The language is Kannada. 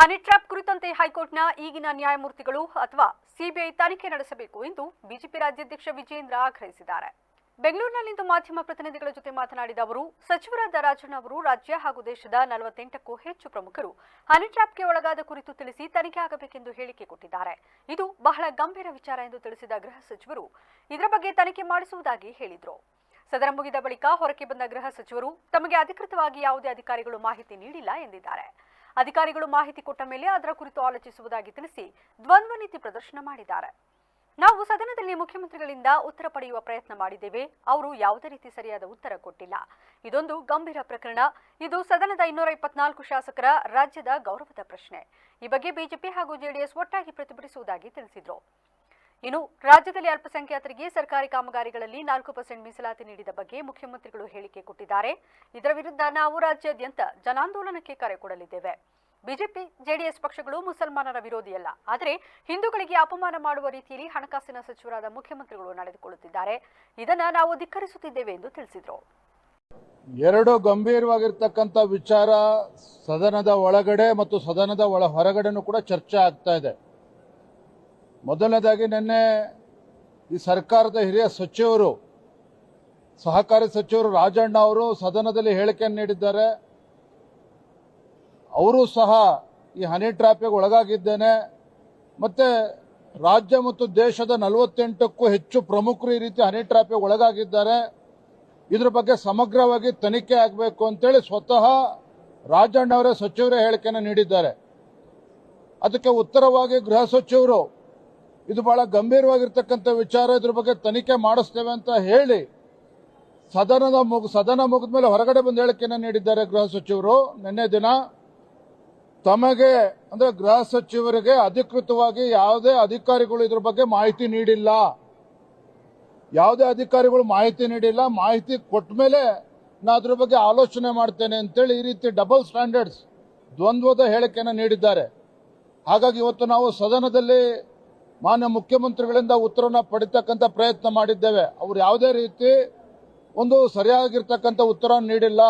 ಹನಿ ಟ್ರ್ಯಾಪ್ ಕುರಿತಂತೆ ಹೈಕೋರ್ಟ್ನ ಈಗಿನ ನ್ಯಾಯಮೂರ್ತಿಗಳು ಅಥವಾ ಸಿಬಿಐ ತನಿಖೆ ನಡೆಸಬೇಕು ಎಂದು ಬಿಜೆಪಿ ರಾಜ್ಯಾಧ್ಯಕ್ಷ ವಿಜೇಂದ್ರ ಆಗ್ರಹಿಸಿದ್ದಾರೆ. ಬೆಂಗಳೂರಿನಲ್ಲಿಂದು ಮಾಧ್ಯಮ ಪ್ರತಿನಿಧಿಗಳ ಜೊತೆ ಮಾತನಾಡಿದ ಅವರು ಸಚಿವರಾದ ರಾಜಣ್ಣ ಅವರು ರಾಜ್ಯ ಹಾಗೂ ದೇಶದ ನಲವತ್ತೆಂಟಕ್ಕೂ ಹೆಚ್ಚು ಪ್ರಮುಖರು ಹನಿ ಟ್ರ್ಯಾಪ್ಗೆ ಒಳಗಾದ ಕುರಿತು ತಿಳಿಸಿ ತನಿಖೆ ಆಗಬೇಕೆಂದು ಹೇಳಿಕೆ ಕೊಟ್ಟಿದ್ದಾರೆ. ಇದು ಬಹಳ ಗಂಭೀರ ವಿಚಾರ ಎಂದು ತಿಳಿಸಿದ ಗೃಹ ಸಚಿವರು, ಇದರ ಬಗ್ಗೆ ತನಿಖೆ ಮಾಡಿಸುವುದಾಗಿ ಹೇಳಿದರು. ಸದನ ಮುಗಿದ ಬಳಿಕ ಹೊರಕ್ಕೆ ಬಂದ ಗೃಹ ಸಚಿವರು, ತಮಗೆ ಅಧಿಕೃತವಾಗಿ ಯಾವುದೇ ಅಧಿಕಾರಿಗಳು ಮಾಹಿತಿ ನೀಡಿಲ್ಲ ಎಂದಿದ್ದಾರೆ. ಅಧಿಕಾರಿಗಳು ಮಾಹಿತಿ ಕೊಟ್ಟ ಮೇಲೆ ಅದರ ಕುರಿತು ಆಲೋಚಿಸುವುದಾಗಿ ತಿಳಿಸಿ ದ್ವಂದ್ವ ನೀತಿ ಪ್ರದರ್ಶನ ಮಾಡಿದ್ದಾರೆ. ನಾವು ಸದನದಲ್ಲಿ ಮುಖ್ಯಮಂತ್ರಿಗಳಿಂದ ಉತ್ತರ ಪಡೆಯುವ ಪ್ರಯತ್ನ ಮಾಡಿದ್ದೇವೆ. ಅವರು ಯಾವುದೇ ರೀತಿ ಸರಿಯಾದ ಉತ್ತರ ಕೊಟ್ಟಿಲ್ಲ. ಇದೊಂದು ಗಂಭೀರ ಪ್ರಕರಣ. ಇದು ಸದನದ ಇನ್ನೂರ ಇಪ್ಪತ್ನಾಲ್ಕು ಶಾಸಕರ ರಾಜ್ಯದ ಗೌರವದ ಪ್ರಶ್ನೆ. ಈ ಬಗ್ಗೆ ಬಿಜೆಪಿ ಹಾಗೂ ಜೆಡಿಎಸ್ ಒಟ್ಟಾಗಿ ಪ್ರತಿಭಟಿಸುವುದಾಗಿ ತಿಳಿಸಿದರು. ಇನ್ನು ರಾಜ್ಯದಲ್ಲಿ ಅಲ್ಪಸಂಖ್ಯಾತರಿಗೆ ಸರ್ಕಾರಿ ಕಾಮಗಾರಿಗಳಲ್ಲಿ ನಾಲ್ಕು ಪರ್ಸೆಂಟ್ ಮೀಸಲಾತಿ ನೀಡಿದ ಬಗ್ಗೆ ಮುಖ್ಯಮಂತ್ರಿಗಳು ಹೇಳಿಕೆ ಕೊಟ್ಟಿದ್ದಾರೆ. ಇದರ ವಿರುದ್ಧ ನಾವು ರಾಜ್ಯಾದ್ಯಂತ ಜನಾಂದೋಲನಕ್ಕೆ ಕರೆ ಕೊಡಲಿದ್ದೇವೆ. ಬಿಜೆಪಿ, ಜೆಡಿಎಸ್ ಪಕ್ಷಗಳು ಮುಸಲ್ಮಾನರ ವಿರೋಧಿಯಲ್ಲ ಆದರೆ ಹಿಂದೂಗಳಿಗೆ ಅಪಮಾನ ಮಾಡುವ ರೀತಿಯಲ್ಲಿ ಹಣಕಾಸಿನ ಸಚಿವರಾದ ಮುಖ್ಯಮಂತ್ರಿಗಳು ನಡೆದುಕೊಳ್ಳುತ್ತಿದ್ದಾರೆ. ಇದನ್ನ ನಾವು ಧಿಕ್ಕರಿಸುತ್ತಿದ್ದೇವೆ ಎಂದು ತಿಳಿಸಿದರು. ಎರಡು ಗಂಭೀರವಾಗಿರ್ತಕ್ಕಂಥ ವಿಚಾರ ಸದನದ ಒಳಗಡೆ ಮತ್ತು ಸದನದ ಒಳ ಹೊರಗಡೆನೂ ಕೂಡ ಚರ್ಚೆ ಆಗ್ತಾ ಇದೆ. ಮೊದಲನೇದಾಗಿ ನಿನ್ನೆ ಈ ಸರ್ಕಾರದ ಹಿರಿಯ ಸಚಿವರು, ಸಹಕಾರಿ ಸಚಿವರು ರಾಜಣ್ಣ ಅವರು ಸದನದಲ್ಲಿ ಹೇಳಿಕೆಯನ್ನು ನೀಡಿದ್ದಾರೆ. ಅವರು ಸಹ ಈ ಹನಿ ಟ್ರಾಪಿಗೆ ಒಳಗಾಗಿದ್ದೇನೆ. ಮತ್ತೆ ರಾಜ್ಯ ಮತ್ತು ದೇಶದ ನಲವತ್ತೆಂಟಕ್ಕೂ ಹೆಚ್ಚು ಪ್ರಮುಖರು ಈ ರೀತಿ ಹನಿ ಟ್ರಾಪಿಗೆ ಒಳಗಾಗಿದ್ದಾರೆ. ಇದ್ರ ಬಗ್ಗೆ ಸಮಗ್ರವಾಗಿ ತನಿಖೆ ಆಗಬೇಕು ಅಂತೇಳಿ ಸ್ವತಃ ರಾಜಣ್ಣ ಅವರೇ ಸಚಿವರೇ ಹೇಳಿಕೆಯನ್ನು ನೀಡಿದ್ದಾರೆ. ಅದಕ್ಕೆ ಉತ್ತರವಾಗಿ ಗೃಹ ಸಚಿವರು ಇದು ಬಹಳ ಗಂಭೀರವಾಗಿರ್ತಕ್ಕಂಥ ವಿಚಾರ. ಇದ್ರ ಬಗ್ಗೆ ತನಿಖೆ ಮಾಡಿಸ್ತೇವೆ ಅಂತ ಹೇಳಿ ಸದನದ ಮುಗ, ಸದನ ಮುಗಿದ ಮೇಲೆ ಹೊರಗಡೆ ಬಂದು ಹೇಳಿಕೆಯನ್ನು ನೀಡಿದ್ದಾರೆ ಗೃಹ ಸಚಿವರು. ನಿನ್ನೆ ದಿನ ತಮಗೆ, ಅಂದ್ರೆ ಗೃಹ ಸಚಿವರಿಗೆ ಅಧಿಕೃತವಾಗಿ ಯಾವುದೇ ಅಧಿಕಾರಿಗಳು ಇದ್ರ ಬಗ್ಗೆ ಮಾಹಿತಿ ನೀಡಿಲ್ಲ. ಯಾವುದೇ ಅಧಿಕಾರಿಗಳು ಮಾಹಿತಿ ನೀಡಿಲ್ಲ. ಮಾಹಿತಿ ಕೊಟ್ಟ ಮೇಲೆ ನಾ ಅದ್ರ ಬಗ್ಗೆ ಆಲೋಚನೆ ಮಾಡ್ತೇನೆ ಅಂತೇಳಿ ಈ ರೀತಿ ಡಬಲ್ ಸ್ಟ್ಯಾಂಡರ್ಡ್ಸ್ ದ್ವಂದ್ವದ ಹೇಳಿಕೆಯನ್ನು ನೀಡಿದ್ದಾರೆ. ಹಾಗಾಗಿ ಇವತ್ತು ನಾವು ಸದನದಲ್ಲಿ ಮಾನ್ಯ ಮುಖ್ಯಮಂತ್ರಿಗಳಿಂದ ಉತ್ತರನ ಪಡಿತಕ್ಕಂಥ ಪ್ರಯತ್ನ ಮಾಡಿದ್ದೇವೆ. ಅವರು ಯಾವುದೇ ರೀತಿ ಒಂದು ಸರಿಯಾಗಿರ್ತಕ್ಕಂಥ ಉತ್ತರ ನೀಡಿಲ್ಲ.